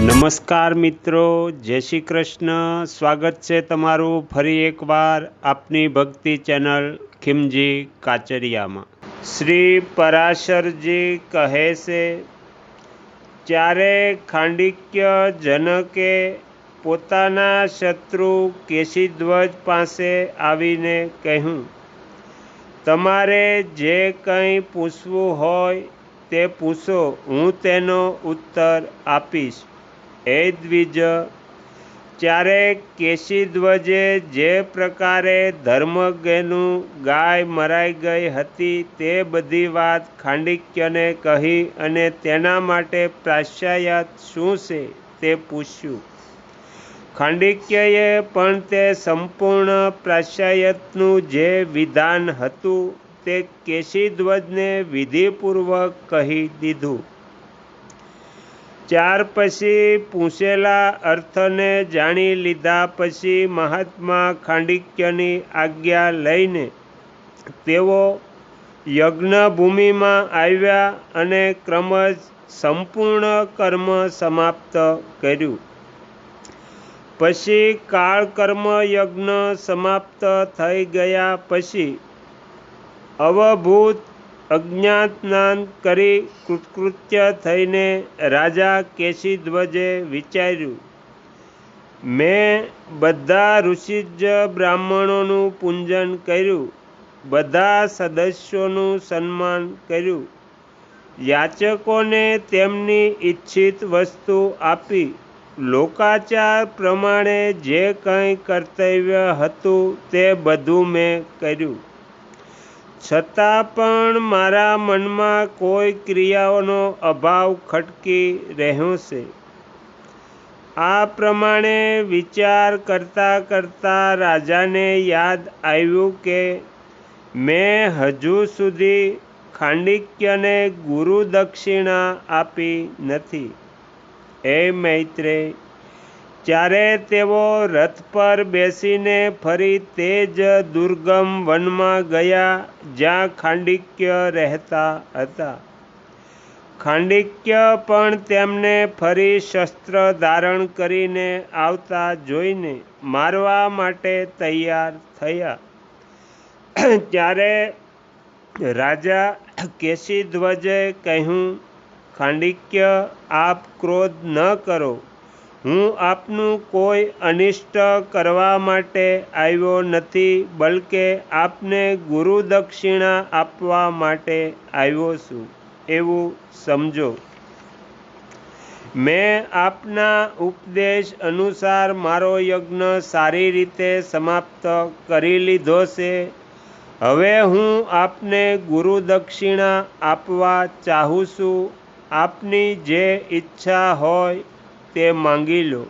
નમસ્કાર મિત્રો, જય શ્રી કૃષ્ણ. સ્વાગત છે તમારું ફરી એકવાર આપની ભક્તિ ચેનલ ખીમજી કાચરિયામાં. શ્રી પરાશરજી કહે છે ત્યારે ખાંડિક્ય જનકે પોતાના શત્રુ કેશીધ્વજ પાસે આવીને કહ્યું, તમારે જે કંઈ પૂછવું હોય તે પૂછો, હું તેનો ઉત્તર આપીશ હે દ્વિજ ત્યારે કેશીધ્વજે જે પ્રકારે ધર્મજ્ઞનું ગાય મરાઈ ગઈ હતી તે બધી વાત ખાંડિક્યને કહી અને તેના માટે પ્રાશ્ચાયત શું છે તે પૂછ્યું. ખાંડિક્યએ પણ તે સંપૂર્ણ પ્રાશ્ચાયતનું જે વિધાન હતું તે કેશીધ્વજને વિધિપૂર્વક કહી દીધું. ત્યાર પછી પૂછેલા અર્થને જાણી લીધા પછી મહાત્મા ખાંડિક્યની આજ્ઞા લઈને તેઓ યજ્ઞભૂમિમાં આવ્યા અને ક્રમશ સંપૂર્ણ કર્મ સમાપ્ત કર્યું. પછી કાળકર્મ યજ્ઞ સમાપ્ત થઈ ગયા પછી અવભૂત અજ્ઞાતસ્નાન કરી કૃતકૃત્ય થઈને રાજા કેશીધ્વજે વિચાર્યું, મેં બધા ઋષિજ બ્રાહ્મણોનું પૂજન કર્યું, બધા સદસ્યોનું સન્માન કર્યું. યાચકોને તેમની ઈચ્છિત વસ્તુ આપી. લોકાચાર પ્રમાણે જે કંઈ કર્તવ્ય હતું તે બધું મેં કર્યું. છતાં પણ મારા મનમાં કોઈ ક્રિયાઓનો અભાવ ખટકી રહ્યો છે. આ પ્રમાણે વિચાર કરતાં કરતાં રાજાને યાદ આવ્યું કે મેં હજુ સુધી ખાંડિક્યને ગુરુ દક્ષિણા આપી નથી. હે મૈત્રેય ત્યારે તેઓ રથ પર બેસીને ફરી તે જ દુર્ગમ વનમાં ગયા, જ્યાં ખાંડિક્ય રહેતા હતા. ખાંડિક્ય પણ તેમને ફરી શસ્ત્ર ધારણ કરીને આવતા જોઈને મારવા માટે તૈયાર થયા. ત્યારે રાજા કેશીધ્વજે કહ્યું, ખાંડિક્ય, આપ ક્રોધ ન કરો. હું આપનું કોઈ અનિષ્ટ કરવા માટે આવ્યો નથી, બલકે આપને ગુરુ દક્ષિણા આપવા માટે આવ્યો છું. એવું સમજો. મેં આપના ઉપદેશ અનુસાર મારો યજ્ઞ સારી રીતે સમાપ્ત કરી લીધો છે. હવે હું આપને ગુરુ દક્ષિણા આપવા ચાહું છું. આપની જે ઈચ્છા હોય તે માંગી લો.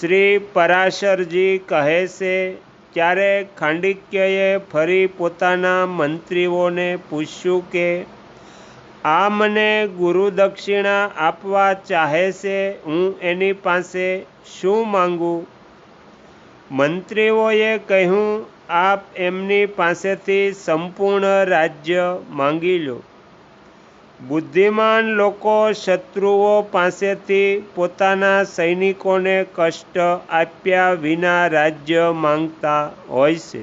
શ્રી પરાશરજી કહે છે, ત્યારે ખાંડિક્યએ ફરી પોતાના મંત્રીઓને પૂછ્યું કે, આ મને ગુરુદક્ષિણા આપવા ચાહે છે, હું એની પાસે શું માંગું મંત્રીઓએ કહ્યું, આપ એમની પાસેથી સંપૂર્ણ રાજ્ય માંગી લો. બુદ્ધિમાન લોકો શત્રુઓ પાસેથી પોતાના સૈનિકોને કષ્ટ આપ્યા વિના રાજ્ય માંગતા હોય છે.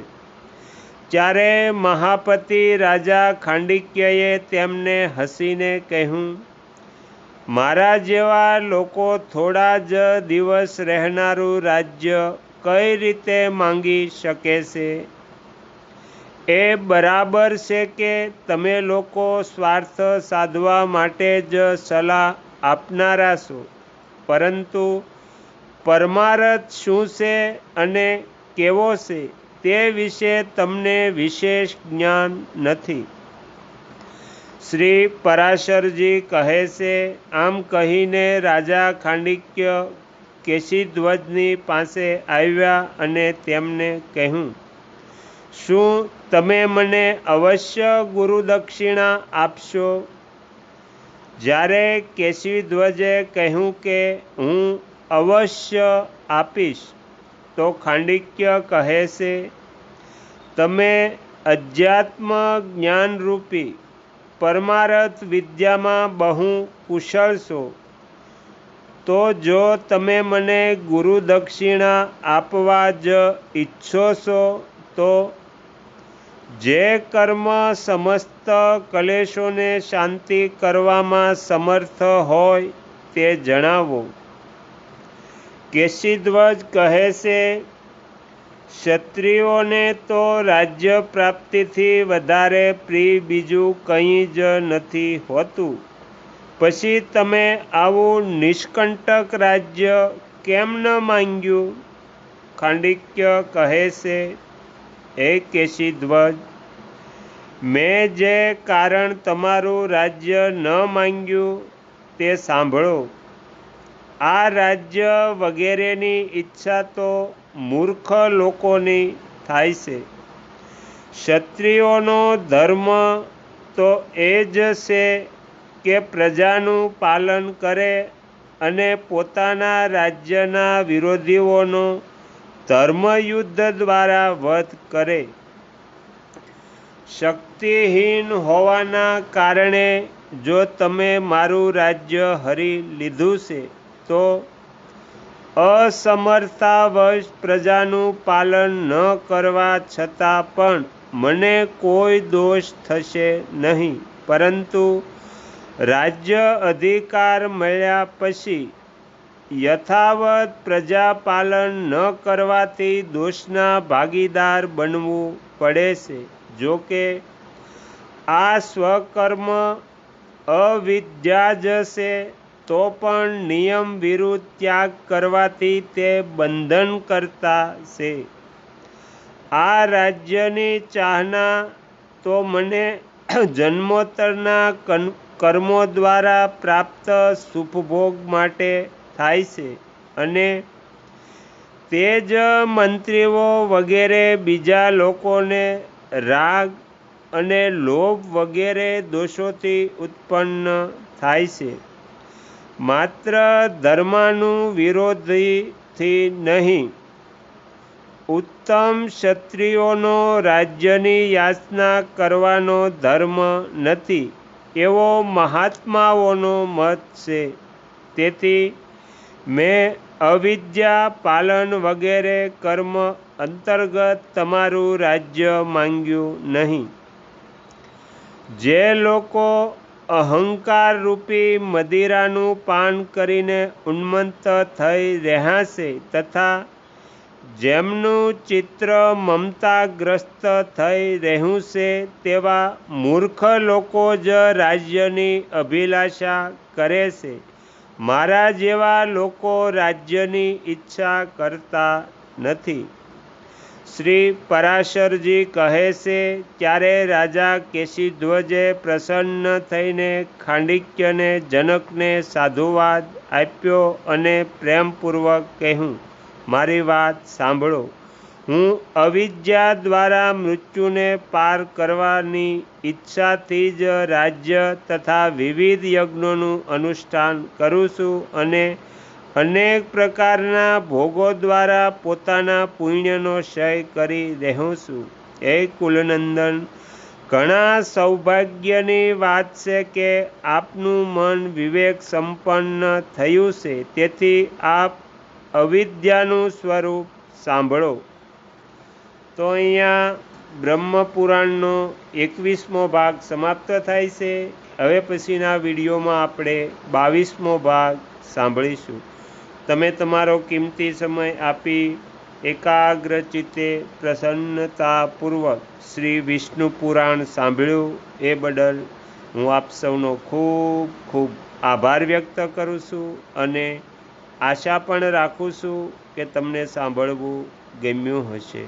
ત્યારે મહાપતિ રાજા ખાંડિક્યએ તેમને હસીને કહ્યું, મારા જેવા લોકો થોડા જ દિવસ રહેનારું રાજ્ય કઈ રીતે માંગી શકે છે? એ બરાબર છે કે તમે લોકો સ્વાર્થ સાધવા માટે જ સલાહ આપનારા છો. પરંતુ પરમારથ શું છે અને કેવો છે તે વિશે તમને વિશેષ જ્ઞાન નથી. શ્રી પરાશરજી કહે છે, આમ કહીને રાજા ખાંડિક્ય કેશીધ્વજની પાસે આવ્યા અને તેમને કહ્યું શું તમે મને અવશ્ય ગુરુ દક્ષિણા આપશો? જ્યારે કેશવીધ્વજે કહ્યું કે હું અવશ્ય આપીશ, તો ખાંડિક્ય કહે છે, તમે અધ્યાત્મ જ્ઞાનરૂપી પરમારથ વિદ્યામાં બહુ કુશળ છો. તો જો તમે મને ગુરુ દક્ષિણા આપવા જ ઈચ્છો છો, તો જે કર્મ સમસ્ત કલેશોને શાંતિ કરવામાં સમર્થ હોય તે જણાવો. કેશીધ્વજ કહે છે, ક્ષત્રિયોને તો રાજ્ય પ્રાપ્તિથી વધારે પ્રિય બીજું કંઈ જ નથી હોતું. પછી તમે આવું નિષ્કંટક રાજ્ય કેમ ન માંગ્યું? ખાંડિક્ય કહે છે હે કેશીધ્વજ મેં જે કારણ તમારું રાજ્ય ન માંગ્યું તે સાંભળો. આ રાજ્ય વગેરેની ઈચ્છા તો મૂર્ખ લોકોની થાય છે. ક્ષત્રિયોનો ધર્મ તો એ જ છે કે પ્રજાનું પાલન કરે અને પોતાના રાજ્યના વિરોધીઓનો ધર્મયુદ્ધ દ્વારા વધ કરે. શક્તિહીન હોવાના કારણે જો તમે મારું રાજ્ય હરી લીધું છે, તો અસમર્થાવશ પ્રજાનું પાલન ન કરવા છતાં પણ મને કોઈ દોષ થશે નહીં. પરંતુ રાજ્ય અધિકાર મળ્યા પછી યથાવત પ્રજાપાલન ન કરવાથી દોષના ભાગીદાર બનવું પડે છે. જો કે આ સ્વકર્મ અવિદ્યા જ તો પણ નિયમ વિરુદ્ધ ત્યાગ કરવાથી તે બંધન કરતા છે. આ રાજ્યની ચાહના તો મને જન્મોત્તરના કર્મો દ્વારા પ્રાપ્ત સુખભોગ માટે થાય છે. અને તે જ મંત્રીઓ વગેરે બીજા લોકોને રાગ અને લોભ વગેરે દોષોથી ઉત્પન્ન થાય છે. માત્ર ધર્માનું વિરોધીથી નહીં, ઉત્તમ ક્ષત્રિયોનો રાજ્યની યાચના કરવાનો ધર્મ નથી, એવો મહાત્માઓનો મત છે. તેથી મેં અવિદ્યા પાલન વગેરે કર્મ અંતર્ગત તમારું રાજ્ય માંગ્યું નહીં. જે લોકો અહંકાર રૂપી મદિરાનું પાન કરીને ઉન્મત્ત થઈ રહ્યા છે તથા જેમનું ચિત્ર મમતાગ્રસ્ત થઈ રહ્યું છે તેવા મૂર્ખ લોકો જ રાજ્યની અભિલાષા કરે છે. મારા જેવા લોકો રાજ્યની ઈચ્છા કરતા નથી. શ્રી પરાશરજી કહે છે, ત્યારે રાજા કેશીધ્વજે પ્રસન્ન થઈને ખાંડિક્યને, જનકને સાધુવાદ આપ્યો અને પ્રેમપૂર્વક કહ્યું, મારી વાત સાંભળો. હું અવિદ્યા દ્વારા મૃત્યુને પાર કરવાની ઈચ્છાથી જ રાજ્ય તથા વિવિધ યજ્ઞોનું અનુષ્ઠાન કરું છું અને અનેક પ્રકારના ભોગો દ્વારા પોતાના પુણ્યનો ક્ષય કરી રહ્યો છું. એ કુલનંદન, ઘણા સૌભાગ્યની વાત છે કે આપનું મન વિવેક સંપન્ન થયું છે. તેથી આપ અવિદ્યાનું સ્વરૂપ સાંભળો. તો અહીંયા બ્રહ્મપુરાણનો એકવીસમો ભાગ સમાપ્ત થાય છે. હવે પછીના વિડીયોમાં આપણે બાવીસમો ભાગ સાંભળીશું. તમે તમારો કિંમતી સમય આપી એકાગ્ર ચિત્તે પ્રસન્નતાપૂર્વક શ્રી વિષ્ણુ પુરાણ સાંભળ્યું એ બદલ હું આપ સૌનો ખૂબ ખૂબ આભાર વ્યક્ત કરું છું અને આશા પણ રાખું છું કે તમને સાંભળવું ગમ્યું હશે.